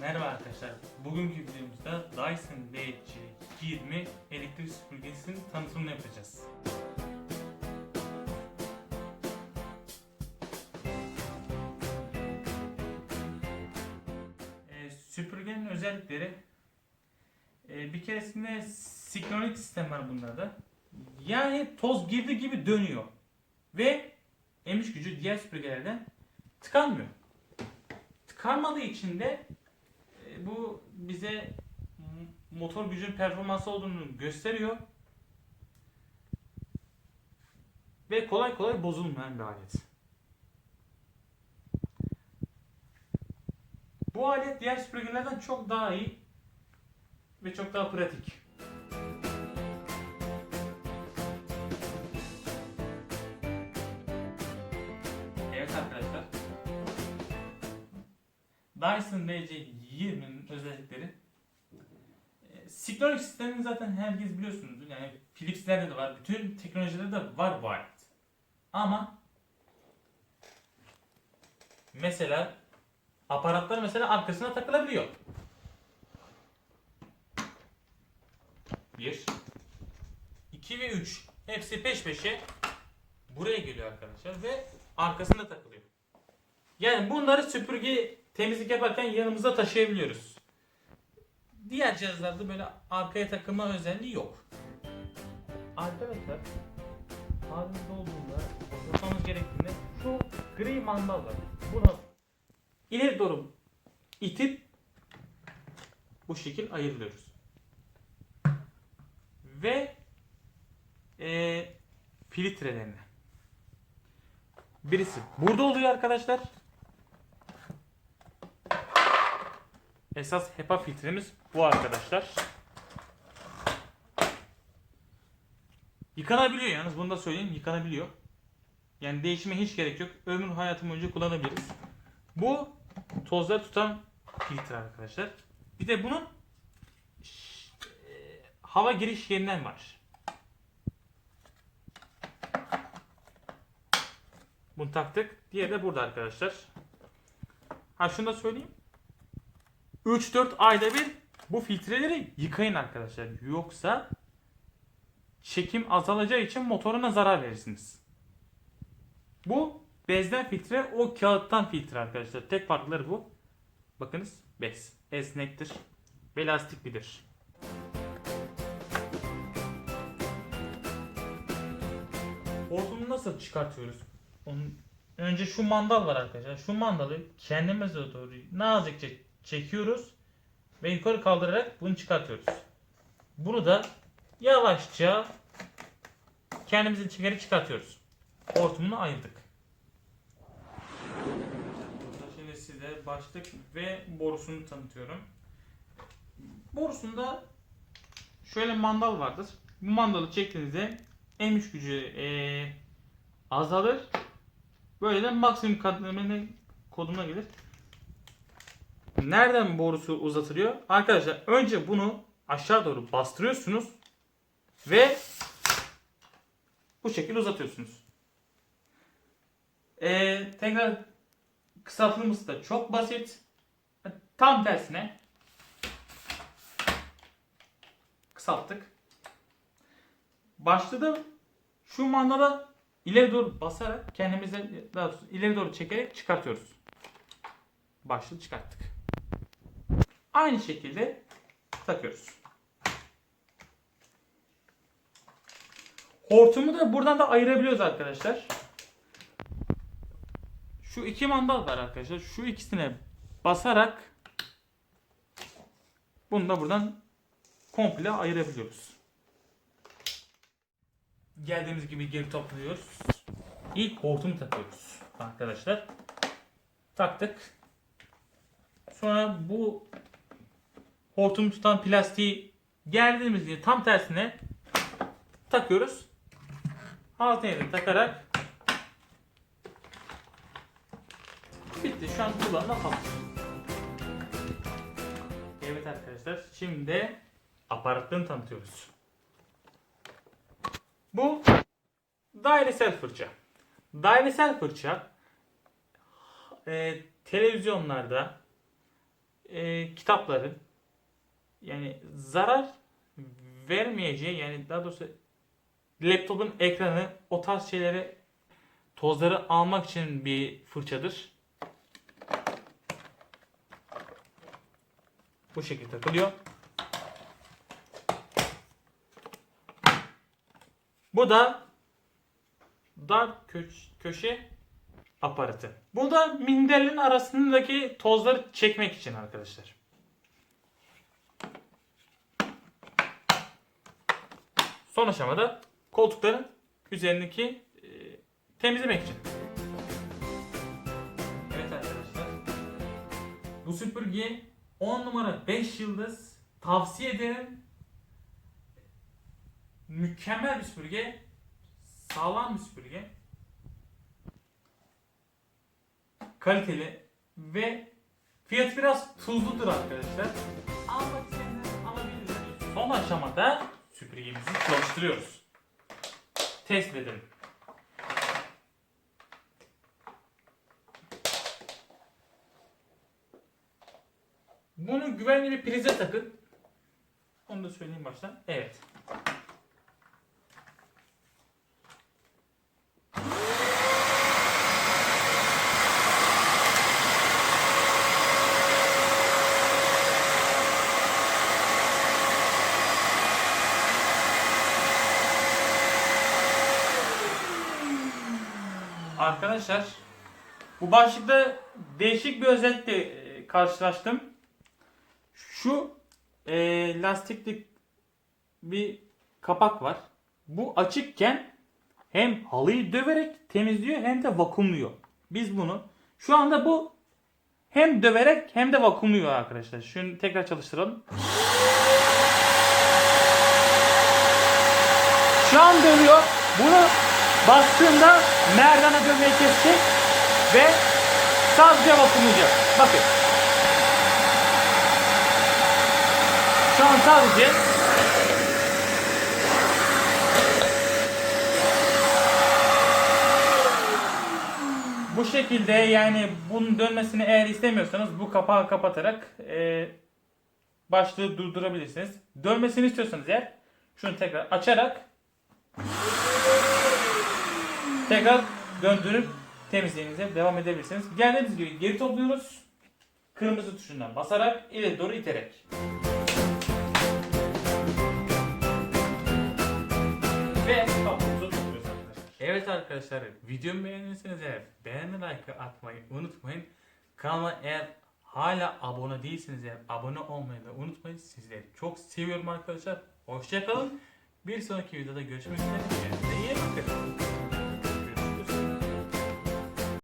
Merhaba arkadaşlar. Bugünkü videomuzda Dyson DC20 elektrik süpürgesinin tanıtımını yapacağız. Ee, süpürgenin özellikleri e, bir keresinde siklonik sistem var bunlarda. Yani toz girdi gibi dönüyor. Ve emiş gücü diğer süpürgelerden tıkanmıyor. Tıkanmadığı için de e, bu bize motor gücün performansı olduğunu gösteriyor. Ve kolay kolay bozulmayan bir alet. Bu alet diğer süpürgelerden çok daha iyi ve çok daha pratik. Evet arkadaşlar. Dyson DC20'nin özellikleri e, Siklonik sistemini zaten herkes biliyorsunuzdur. Yani Philips'lerde de var. Bütün teknolojilerde de var bu alet. Ama mesela aparatlar mesela arkasına takılabiliyor. Bir, iki ve üç. Hepsi peş peşe buraya geliyor arkadaşlar ve arkasında takılıyor. Yani bunları süpürge temizlik yaparken yanımızda taşıyabiliyoruz. Diğer cihazlarda böyle arkaya takılma özelliği yok. Arkadaşlar halinizde olduğunda yapmamız gerektiğinde şu gri mandal var. Bunu ileri doğru itip bu şekil ayırıyoruz. Ve e, filtrelerini. Birisi burada oluyor arkadaşlar. Esas HEPA filtremiz bu arkadaşlar. Yıkanabiliyor yalnız bunu da söyleyeyim yıkanabiliyor. Yani değişime hiç gerek yok. Ömür hayatım boyunca kullanabiliriz. Bu tozları tutan filtre arkadaşlar. Bir de bunun e, hava giriş yerinden var. Bunu taktık. Diğeri de burada arkadaşlar. Ha şunu da söyleyeyim. 3-4 ayda bir bu filtreleri yıkayın arkadaşlar. Yoksa çekim azalacağı için motoruna zarar verirsiniz. Bu bezden filtre, o kağıttan filtre arkadaşlar. Tek farkları bu. Bakınız bez. Esnektir ve lastiklidir. Hortumu nasıl çıkartıyoruz? Onun önce şu mandal var arkadaşlar. Şu mandalı kendimize doğru nazikçe çekiyoruz ve yukarı kaldırarak bunu çıkartıyoruz. Bunu da yavaşça kendimizin çekerek çıkartıyoruz. Hortumunu ayırdık. Şimdi size başlık ve borusunu tanıtıyorum. Borusunda şöyle mandal vardır. Bu mandalı çektiğinizde emiş gücü eee, azalır. Böyle de maksimum kademinin koduna gelir. Nereden borusu uzatılıyor? Arkadaşlar önce bunu aşağı doğru bastırıyorsunuz ve bu şekilde uzatıyorsunuz. Ee, tekrar kısaltılması da çok basit. Tam tersine kısalttık. Başta da şu mandala ileri doğru basarak kendimize daha doğrusu ileri doğru çekerek çıkartıyoruz. Başlığı çıkarttık. Aynı şekilde takıyoruz. Hortumu da buradan da ayırabiliyoruz arkadaşlar. Şu iki mandal var arkadaşlar. Şu ikisine basarak bunu da buradan komple ayırabiliyoruz. Geldiğimiz gibi geri topluyoruz. İlk hortumu takıyoruz arkadaşlar. Taktık. Sonra bu hortum tutan plastiği geldiğimiz gibi tam tersine takıyoruz. Altına yerini takarak bitti. Şu an kullanıma hazır. Evet arkadaşlar şimdi de aparatlarını tanıtıyoruz. Bu dairesel fırça. Dairesel fırça e, televizyonlarda e, kitapların yani zarar vermeyeceği yani daha doğrusu laptopun ekranı o tarz şeyleri tozları almak için bir fırçadır. Bu şekilde takılıyor. Bu da dar kö- köşe aparatı. Bu da minderlerin arasındaki tozları çekmek için arkadaşlar. Son aşamada koltukların üzerindeki e, temizlemek için. Evet arkadaşlar. Bu süpürge 10 numara 5 yıldız tavsiye ederim. Mükemmel bir süpürge. Sağlam bir süpürge. Kaliteli ve fiyatı biraz tuzludur arkadaşlar. Almak isteyenler alabilirler. Son aşamada süpürgemizi çalıştırıyoruz. Test edelim. Bunu güvenli bir prize takın. Onu da söyleyeyim baştan. Evet. Arkadaşlar bu başlıkta değişik bir özellikle e, karşılaştım. Şu e, lastikli bir kapak var. Bu açıkken hem halıyı döverek temizliyor hem de vakumluyor. Biz bunu şu anda bu hem döverek hem de vakumluyor arkadaşlar. Şunu tekrar çalıştıralım. Şu an dövüyor. Bunu bastığında merdana dövmeyi kesecek ve sadece vakumlayacak. Bakın. Şu an sadece bu şekilde yani bunun dönmesini eğer istemiyorsanız bu kapağı kapatarak e, başlığı durdurabilirsiniz. Dönmesini istiyorsanız eğer şunu tekrar açarak tekrar döndürüp temizliğinize devam edebilirsiniz. Geldiğimiz gibi geri topluyoruz. Kırmızı tuşundan basarak ileri doğru iterek. Ve arkadaşlar. Evet arkadaşlar videomu beğendiyseniz eğer beğeni like atmayı unutmayın. Kanalıma eğer hala abone değilseniz eğer abone olmayı da unutmayın. Sizleri çok seviyorum arkadaşlar. Hoşçakalın. Bir sonraki videoda görüşmek üzere. Kendinize iyi bakın.